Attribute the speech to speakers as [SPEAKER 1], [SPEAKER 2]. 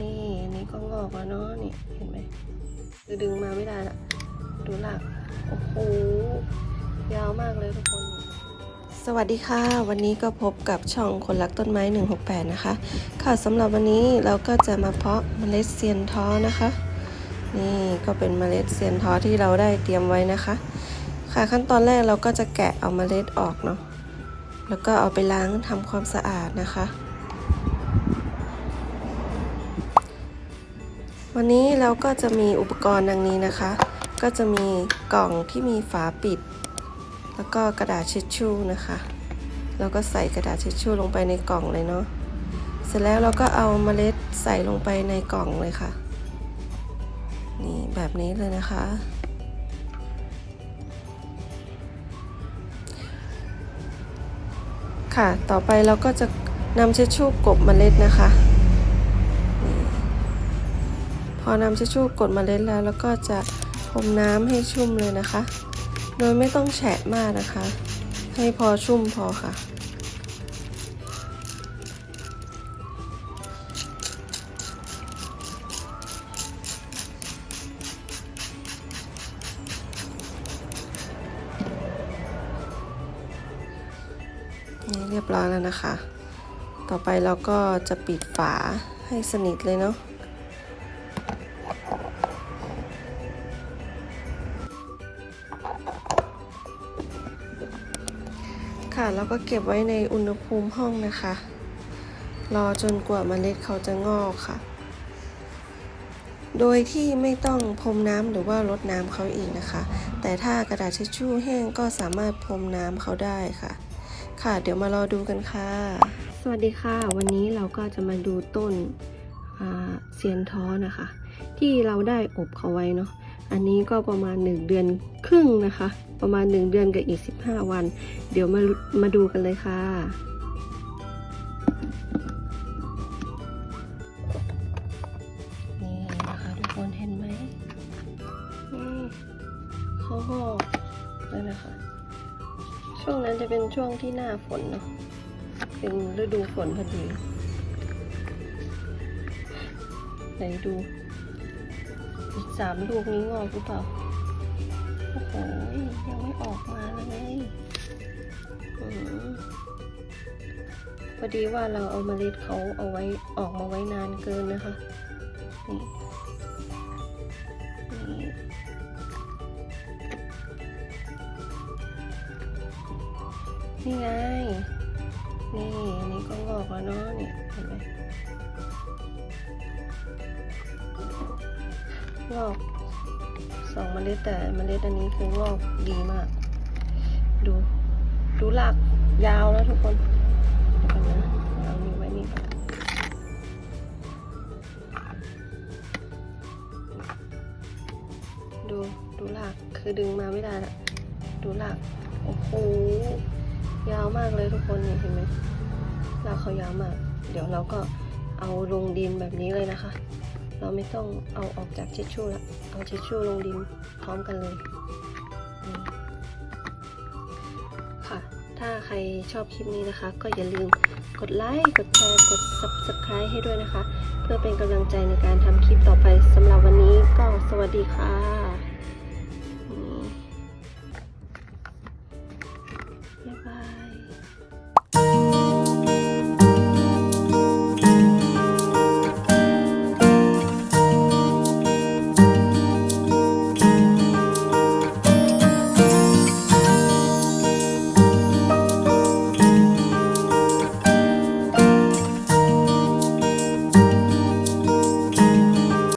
[SPEAKER 1] นี่อันนี้ก็งอกแล้วเนาะนี่เห็นไหมคือดึงมาไม่ได้ละดูหลักโอ้โหยาวมากเลยทุกคน สวัสดีค่ะ วันนี้ก็พบกับช่องคนรักต้นไม้ 168 นะคะ ค่ะสำหรับวันนี้เราก็จะมาเพาะเมล็ดเซียนท้อนะคะ นี่ก็เป็นเมล็ดเซียนท้อที่เราได้เตรียมไว้นะคะ ค่ะขั้นตอนแรกเราก็จะแกะเอาเมล็ดออกเนาะแล้วก็เอาไปล้างทำความสะอาดนะคะ วันนี้เราก็จะมีอุปกรณ์ดังนี้นะคะ ก็จะมีกล่องที่มีฝาปิด แล้วก็กระดาษเช็ดชู่นะคะ เราก็ใส่กระดาษเช็ดชู่ลงไปในกล่องเลยเนาะ เสร็จแล้วเราก็เอาเมล็ดใส่ลงไปในกล่องเลยค่ะ นี่แบบนี้เลยนะคะ ค่ะ ต่อไปเราก็จะนำเช็ดชู่กบเมล็ดนะคะ พอนำเช็ดชู่กดมาเล็ดแล้ว แล้วก็จะพรมน้ำให้ชุ่มเลยนะคะ โดยไม่ต้องแฉะมากนะคะ ให้พอชุ่มพอค่ะนี่เรียบร้อยแล้วนะคะ ต่อไปเราก็จะปิดฝาให้สนิทเลยเนาะ ค่ะแล้วก็เก็บไว้ในอุณหภูมิห้องนะคะ รอจนกว่าเมล็ดเขาจะงอกค่ะ โดยที่ไม่ต้องพรมน้ำหรือว่ารดน้ำเขาอีกนะคะ แต่ถ้ากระดาษทิชชู่แห้งก็สามารถพรมน้ำเขาได้ค่ะ ค่ะเดี๋ยวมารอดูกันค่ะ สวัสดีค่ะ วันนี้เราก็จะมาดูต้นเซียนท้อนะคะ ที่เราได้อบเขาไว้เนาะ อันนี้ก็ประมาณ 1 เดือนครึ่งนะคะ ประมาณ 1 เดือนกับอีก 15 วัน เดี๋ยวมามาดูกันเลยค่ะนี่นะคะทุกคนเห็นไหมนี่เขาหอกเลยนะคะ ช่วงนั้นจะเป็นช่วงที่หน้าฝนเนาะเป็นฤดูฝนพอดีไหนดู สามลูกนี้งอกหรือเปล่า โอ้โห ยังไม่ออกมาเลยอพอดีว่าเราเอาเมล็ดเขาเอาไว้ออกมาไว้นานเกินนะคะ นี่นี่ไง นี่อันนี้ก็งอกแล้วเนาะเนี่ยเห็นไหมงอกสองเมล็ดแต่เมล็ดอันนี้คืองอกดีมาก ดู ดูหลักยาวแล้วทุกคนเดี๋ยวกันนะเอานี่ไว้นี่ดูดูหลักคือดึงมาไม่ได้ละดูหลักโอ้โห ยาวมากเลยทุกคนนี่เห็นไหมรากเขายาวมาก เดี๋ยวเราก็เอาลงดินแบบนี้เลยนะคะ เราไม่ต้องเอาออกจากเช็ดชู่ละเอาเช็ดชู่ลงดินพร้อมกันเลยค่ะ ถ้าใครชอบคลิปนี้นะคะ ก็อย่าลืมกดไลค์กดแชร์กด subscribe ให้ด้วยนะคะ เพื่อเป็นกำลังใจในการทำคลิปต่อไปสำหรับวันนี้ก็สวัสดีค่ะ 拜拜。